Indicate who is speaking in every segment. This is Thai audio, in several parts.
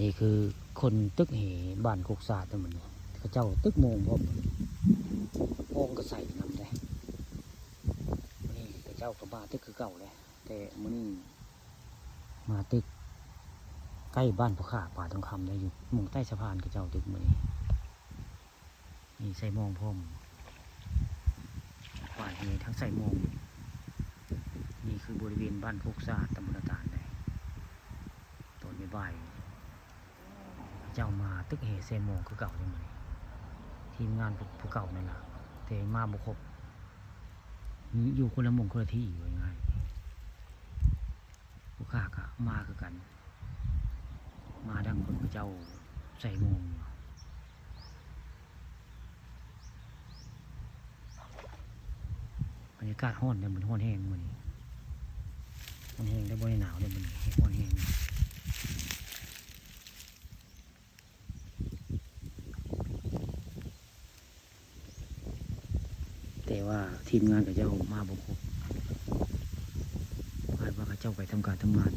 Speaker 1: นี่คือคนตึกเหบ้านโคกศาสตร์นั่นมันนี่เขาเจ้าตึกโมงพร้อโมงก็ใส่นำได้นี่เขาเจ้าก็มานตึกคือเก่าเลยแต่มื้อนี้มาตึกใกล้บ้านพ่อข้าป่าทองคำได้อยู่มุงใต้สะพานเขาเจ้าตึกมื้อนี้นี่ใส่โมงพร้อมฝ่ายนี้ทั้งใส่โมงนี่คือบริเวณบ้านโคกศาสตร์ตำบลตาลได้ตอนบ่าย เจ้ามาตึกเฮเซโมงคือเก่าเลยมั้ยทีมงานผู้เก่านั่นล่ะแต่มาบุคบอยู่คนละมงคนละที่อยู่ง่ายผู้ข้าก็มาคือกัน มาดังคนพระเจ้าใส่โมงบรรยากาศห้อนเนี่ยมันห้อนแห้งมันนี่ห้อนแห้งได้บ่ได้หนาวเลยมันนี่ห้อนแห้ง แต่ว่าทีมงานกับเจ้ามาบ่ครบคาดว่าเขาเจ้าไปทำการทำงาน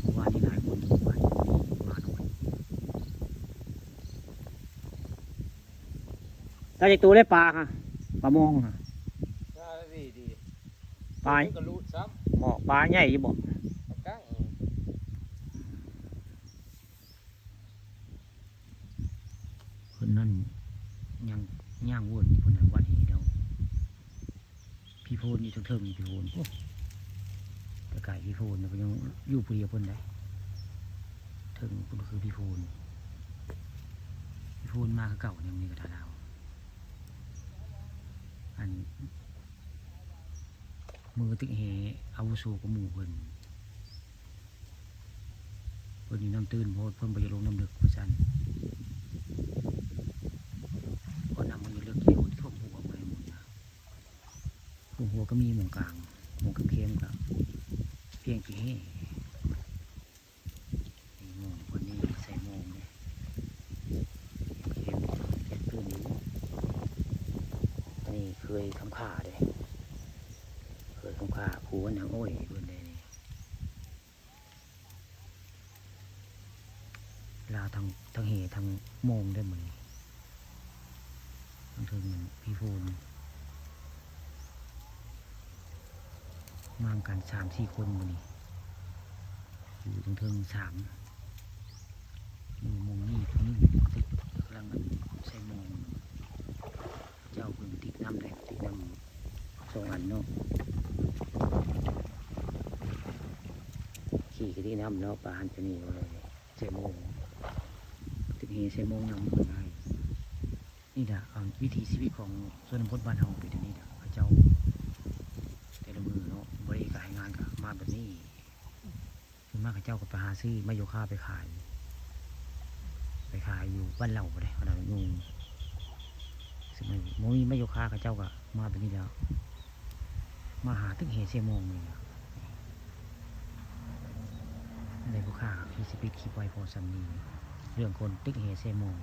Speaker 1: เมื่อวานนี้หลายคนอยู่บ้านมาหน่อยถ้าจะตัวได้ปลาค่ะปลามองค่ะ
Speaker 2: น่าดีดี
Speaker 1: ปลา
Speaker 2: ก็รู้ซ้
Speaker 1: หมอปลาใหญ่อยู่บ่ำ
Speaker 2: กั้ง
Speaker 1: คนนั้นยัง ย่างวนอยู่คนนั้นวันนี้เดียวพี่โพนอยู่เทิงๆนี่พี่โพนโอ้แต่ไก่พี่โพนเนี่ยเพิ่นยังอยู่ผู้เดียวเพิ่นได้เทิงเพิ่นคือพี่โพนพี่โพนมาคือเก่ายังมีกระทาดาวอัน มือตึกเฮอาวุโสกับหมู่เพิ่นเพิ่นอยู่น้ำตื้นโพดเพิ่นไปลงน้ำลึกเพิ่นซั่น ก็นำมันอยู่เลือกเกี่ยวที่พวกหัวไปหมดนะ พวกหัวก็มีหมองกลางหมองเข้มกับเพียงกี่ให้หมองวันนี้ใส่หมองเลยเข้มๆเก็บขึ้นอยู่นนี้เคยคำขาเด้เคยคำขาผูวันหนังโอ้ยเพื่อนเลยนี่ลาทางทางเหทางโมงได้หมดนี่บางทีมันพี่พูน มามกันสามสี่คนวันนี้อยู่ตรงเทิงสามมีมงนี่ตรงนี้ติดกำลังใส่มงเจ้าคุณติดน้ำแดงติดน้ำสองอันเนาะขี่ก็ที่น้ำเนาะปลาหันไปนี่เลยใส่มงติดเฮใส่มงน้ำมันได้นี่แหละวิถีชีวิตของส่วนพจน์บ้านเฮาเป็นอย่างนี้แหละพระเจ้าแต่ละมือเนาะบริการงานกับมาแบบนี้คือ มากเจ้าก็ไปหาซื้อมะโยค่าไปขาย ไปขายอยู่บ้านเราเลยขนาดงูซึ่งมัยโมมีมะโยค่ากับเจ้าก็มาแบบนี้แล้ว มาหาตึกเหตุเซมงเลยในผู้ค่าพี่สปิดคลิปไว้พอสำนีเรื่องคนตึกเหตุเซมง